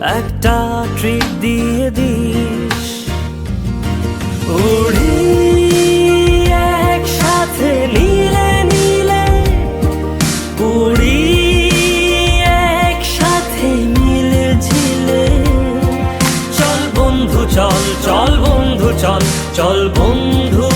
একটা ট্রিট দিয়ে দিস। উড়ি একসাথে নীলে নীলে উড়ি একসাথে মিলে ঝিলে। চল বন্ধু, চল চল বন্ধু, চল চল বন্ধু।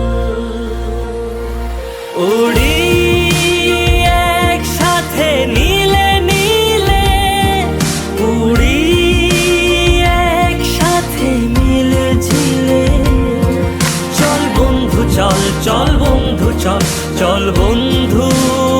উড়ি একসাথে নীলে নীলে উড়ি একসাথে চল বন্ধু চল চল বন্ধু চল চল বন্ধু।